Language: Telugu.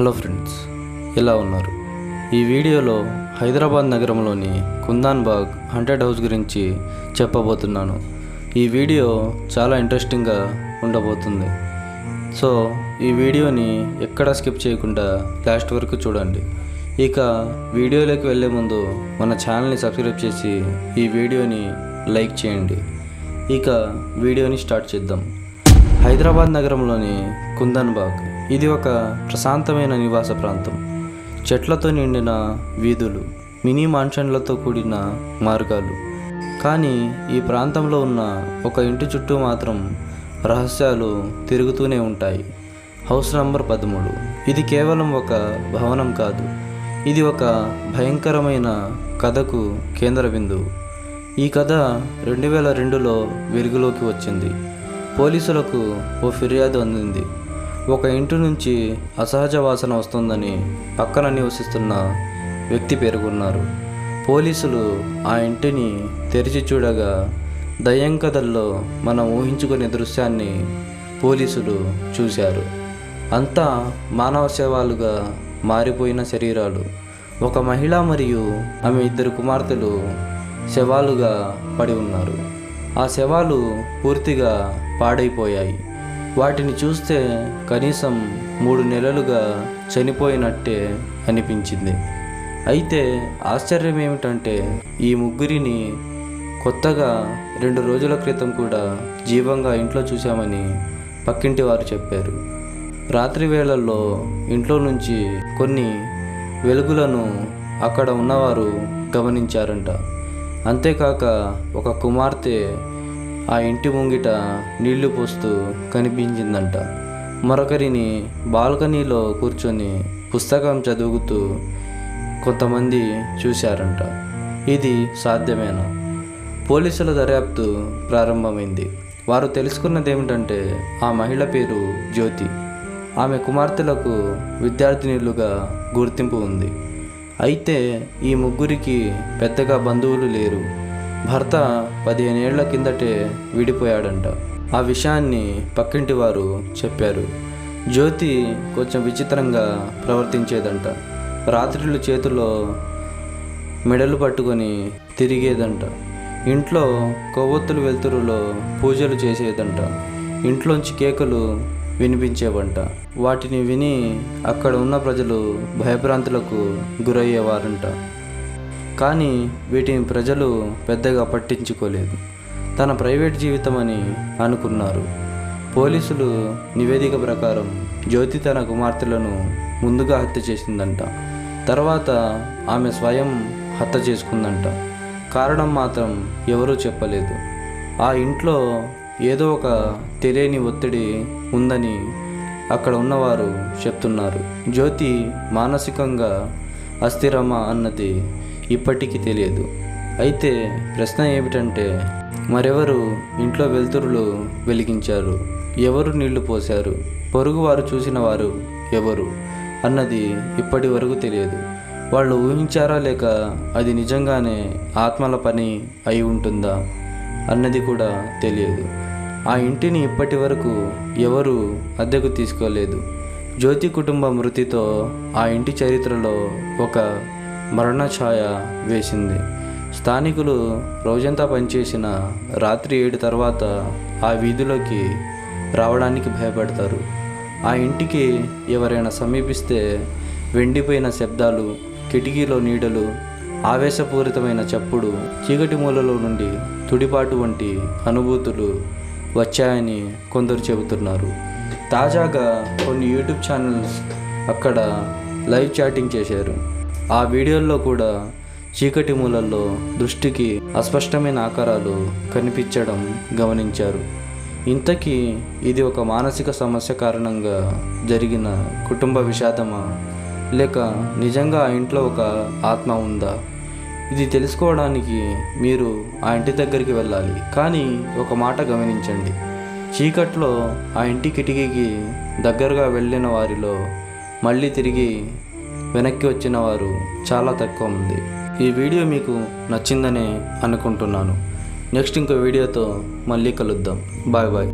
హలో ఫ్రెండ్స్ ఎలా ఉన్నారు? ఈ వీడియోలో హైదరాబాద్ నగరంలోని కుందాన్ బాగ్ హంటెడ్ హౌస్ గురించి చెప్పబోతున్నాను. ఈ వీడియో చాలా ఇంట్రెస్టింగ్గా ఉండబోతుంది. సో ఈ వీడియోని ఎక్కడా స్కిప్ చేయకుండా లాస్ట్ వరకు చూడండి. ఇక వీడియోలోకి వెళ్ళే ముందు మన ఛానల్ని సబ్స్క్రైబ్ చేసి ఈ వీడియోని లైక్ చేయండి. ఇక వీడియోని స్టార్ట్ చేద్దాం. హైదరాబాద్ నగరంలోని కుందన్ బాగ్ ఇది ఒక ప్రశాంతమైన నివాస ప్రాంతం. చెట్లతో నిండిన వీధులు మినీ మాన్షన్లతో కూడిన మార్గాలు. కానీ ఈ ప్రాంతంలో ఉన్న ఒక ఇంటి చుట్టూ మాత్రం రహస్యాలు తిరుగుతూనే ఉంటాయి. హౌస్ నంబర్ పదమూడు. ఇది కేవలం ఒక భవనం కాదు. ఇది ఒక భయంకరమైన కథకు కేంద్ర బిందువు. ఈ కథ రెండు వేల రెండులో వెలుగులోకి వచ్చింది. పోలీసులకు ఓ ఫిర్యాదు అందింది. ఒక ఇంటి నుంచి అసహజ వాసన వస్తుందని పక్కన నివసిస్తున్న వ్యక్తి పేర్కొన్నారు. పోలీసులు ఆ ఇంటిని తెరిచి చూడగా దయ్యం కథల్లో మనం ఊహించుకునే దృశ్యాన్ని పోలీసులు చూశారు. అంతా మానవ శవాలుగా మారిపోయిన శరీరాలు. ఒక మహిళ మరియు ఆమె ఇద్దరు కుమార్తెలు శవాలుగా పడి ఉన్నారు. ఆ శవాలు పూర్తిగా పాడైపోయాయి. వాటిని చూస్తే కనీసం మూడు నెలలుగా చనిపోయినట్టే అనిపించింది. అయితే ఆశ్చర్యం ఏమిటంటే ఈ ముగ్గురిని కొత్తగా రెండు రోజుల క్రితం కూడా జీవంగా ఇంట్లో చూశామని పక్కింటి వారు చెప్పారు. రాత్రి వేళల్లో ఇంట్లో నుంచి కొన్ని వెలుగులను అక్కడ ఉన్నవారు గమనించారంట. అంతేకాక ఒక కుమార్తె ఆ ఇంటి ముంగిట నీళ్ళు పోస్తూ కనిపించిందంట. మరొకరిని బాల్కనీలో కూర్చొని పుస్తకం చదువుతూ కొంతమంది చూశారంట. ఇది సాధ్యమేనా? పోలీసుల దర్యాప్తు ప్రారంభమైంది. వారు తెలుసుకున్నది ఏమిటంటే ఆ మహిళ పేరు జ్యోతి. ఆమె కుమార్తెలకు విద్యార్థినిలుగా గుర్తింపు ఉంది. అయితే ఈ ముగ్గురికి పెద్దగా బంధువులు లేరు. భర్త పదిహేనేళ్ళ కిందటే విడిపోయాడంట. ఆ విషయాన్ని పక్కింటి వారు చెప్పారు. జ్యోతి కొంచెం విచిత్రంగా ప్రవర్తించేదంట. రాత్రిళ్ళు చేతిలో మెడలు పట్టుకొని తిరిగేదంట. ఇంట్లో కొవ్వొత్తులు వెలుతురులో పూజలు చేసేదంట. ఇంట్లోంచి కేకలు వినిపించేవంట. వాటిని విని అక్కడ ఉన్న ప్రజలు భయభ్రాంతులకు గురయ్యేవారంట. కానీ వీటిని ప్రజలు పెద్దగా పట్టించుకోలేదు. తన ప్రైవేట్ జీవితం అని అనుకున్నారు. పోలీసులు నివేదిక ప్రకారం జ్యోతి తన కుమార్తెలను ముందుగా హత్య చేసిందంట. తర్వాత ఆమె స్వయం హత్య చేసుకుందంట. కారణం మాత్రం ఎవరూ చెప్పలేదు. ఆ ఇంట్లో ఏదో ఒక తెలియని ఒత్తిడి ఉందని అక్కడ ఉన్నవారు చెప్తున్నారు. జ్యోతి మానసికంగా అస్థిరమా అన్నది ఇప్పటికీ తెలియదు. అయితే ప్రశ్న ఏమిటంటే మరెవరు ఇంట్లో వెలుతురులు వెలిగించారు? ఎవరు నీళ్ళు పోశారు? పొరుగువారు చూసిన వారు ఎవరు? అన్నది ఇప్పటి వరకు తెలియదు. వాళ్ళు ఊహించారా లేక అది నిజంగానే ఆత్మల పని అయి ఉంటుందా అన్నది కూడా తెలియదు. ఆ ఇంటిని ఇప్పటి వరకు ఎవరు అద్దెకు తీసుకోలేదు? జ్యోతి కుటుంబ మృతితో ఆ ఇంటి చరిత్రలో ఒక మరణ ఛాయ వేసింది. స్థానికులు రోజంతా పనిచేసిన రాత్రి ఏడు తర్వాత ఆ వీధిలోకి రావడానికి భయపడతారు. ఆ ఇంటికి ఎవరైనా సమీపిస్తే వెండిపోయిన శబ్దాలు కిటికీలో నీడలు ఆవేశపూరితమైన చప్పుడు చీకటి మూలలో నుండి తుడిపాటు వంటి అనుభూతులు వచ్చాయని కొందరు చెబుతున్నారు. తాజాగా కొన్ని యూట్యూబ్ ఛానల్స్ అక్కడ లైవ్ చాటింగ్ చేశారు. ఆ వీడియోల్లో కూడా చీకటి మూలల్లో దృష్టికి అస్పష్టమైన ఆకారాలు కనిపించడం గమనించారు. ఇంతకీ ఇది ఒక మానసిక సమస్య కారణంగా జరిగిన కుటుంబ విషాదమా? లేక నిజంగా ఆ ఇంట్లో ఒక ఆత్మ ఉందా? ఇది తెలుసుకోవడానికి మీరు ఆ ఇంటి దగ్గరికి వెళ్ళాలి. కానీ ఒక మాట గమనించండి. చీకట్లో ఆ ఇంటి కిటికీకి దగ్గరగా వెళ్ళిన వారిలో మళ్ళీ తిరిగి వెనక్కి వచ్చిన వారు చాలా తక్కువ ఉంది ఈ వీడియో మీకు నచ్చిందనే అనుకుంటున్నాను. నెక్స్ట్ ఇంకో వీడియోతో మళ్ళీ కలుద్దాం. Bye bye.